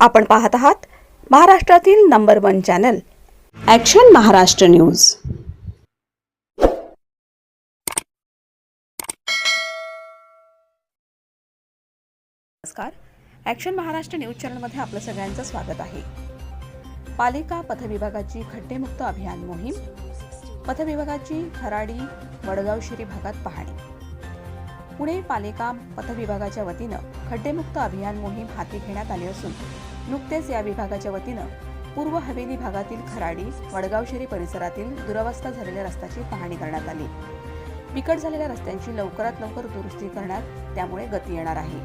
आपण पाहत आहात महाराष्ट्रातील number one channel. Action Maharashtra news. नमस्कार. ॲक्शन महाराष्ट्र न्यूज चॅनलमध्ये आपलं सगळ्यांचं स्वागत आहे. पालिका पथविभागाची खड्डेमुक्त अभियान मोहीम पथविभागाची खराडी वडगाव शिरी भागात पाहणी. पुणे पालिका पथविभागाच्या वतीनं खड्डेमुक्त अभियान मोहीम हाती घेण्यात आली असून नुकतेच या विभागाच्या वतीनं पूर्व हवेली भागातील खराडी वडगावशेरी परिसरातील दुरवस्था झालेल्या रस्त्याची पाहणी करण्यात आली. बिकट झालेल्या रस्त्यांची लवकरात लवकर दुरुस्ती करण्यात त्यामुळे गती येणार आहे.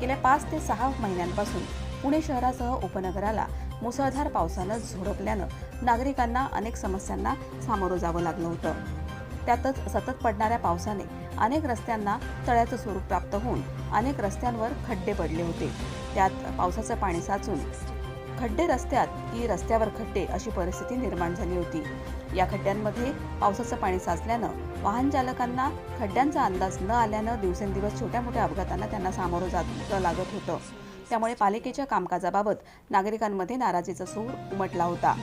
गेल्या पाच ते सहा महिन्यांपासून पुणे शहरासह उपनगराला मुसळधार पावसानं झोडपल्यानं नागरिकांना अनेक समस्यांना सामोरं जावं लागलं होतं. त्यातच सतत पडणाऱ्या पावसाने अनेक रस्त्यांना तळ्याचं स्वरूप प्राप्त होऊन अनेक रस्त्यांवर खड्डे पडले होते. त्यात पावसाचं पाणी साचून खड्डे रस्त्यात की रस्त्यावर खड्डे अशी परिस्थिती निर्माण झाली होती. या खड्ड्यांमध्ये पावसाचं पाणी साचल्यानं वाहन चालकांना खड्ड्यांचा अंदाज न आल्यानं दिवसेंदिवस छोट्या मोठ्या अपघातांना त्यांना सामोरं जात लागत होतं. त्यामुळे पालिकेच्या कामकाजाबाबत नागरिकांमध्ये नाराजीचा सूर उमटला होता.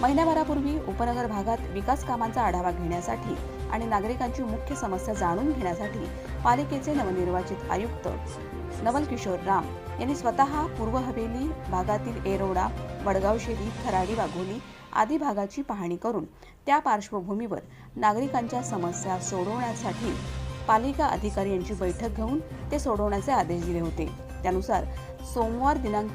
महिन्याभरापूर्वी उपनगर भागात विकास कामांचा आढावा घेण्यासाठी आणि नागरिकांची मुख्य समस्या जाणून घेण्यासाठी पालिकेचे नवनिर्वाचित आयुक्त नवल किशोर राम यांनी स्वतः पूर्व हवेली भागातील एरोडा वडगावशेरी खराडी वाघोली आदी भागाची पाहणी करून त्या पार्श्वभूमीवर नागरिकांच्या समस्या सोडवण्यासाठी पालिका अधिकारी यांची बैठक घेऊन ते सोडवण्याचे आदेश दिले होते. त्यानुसार सोमवार दिनांक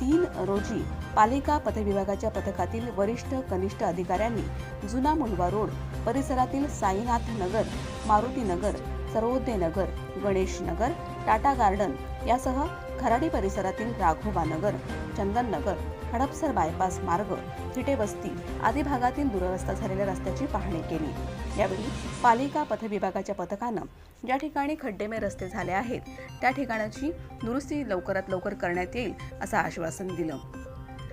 तीन रोजी पालिका पथविभागाच्या पथकातील वरिष्ठ कनिष्ठ अधिकाऱ्यांनी जुना मुलवा रोड परिसरातील साईनाथ नगर मारुती नगर सर्वोदय नगर गणेश नगर टाटा गार्डन यासह खराडी परिसरातील राघोबा नगर चंदन नगर हडपसर बायपास मार्ग थिटे वस्ती आदी भागातील दुरवस्था झालेल्या रस्त्याची पाहणी केली. यावेळी पालिका पथविभागाच्या पथकानं ज्या ठिकाणी खड्डेमे रस्ते झाले आहेत त्या ठिकाणाची दुरुस्ती लवकरात लवकर करण्यात येईल असं आश्वासन दिलं.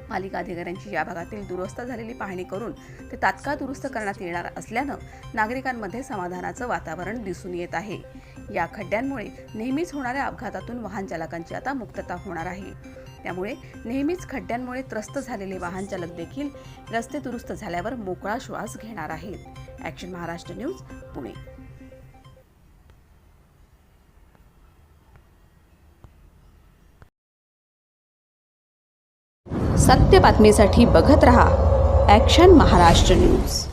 पालिका अधिकाऱ्यांची या भागातील दुरुस्त झालेली पाहणी करून ते तात्काळ दुरुस्त करण्यात येणार असल्यानं नागरिकांमध्ये समाधानाचं वातावरण दिसून येत आहे. या खड्ड्यांमुळे नेहमीच होणाऱ्या अपघातातून वाहन चालकांची आता मुक्तता होणार आहे. त्यामुळे नेहमीच खड्ड्यांमुळे त्रस्त झालेले वाहन चालक देखील रस्ते दुरुस्त झाल्यावर मोकळा श्वास घेणार आहेत. Action Maharashtra news Pune. सत्य बातमीसाठी बघत रहा ॲक्शन महाराष्ट्र न्यूज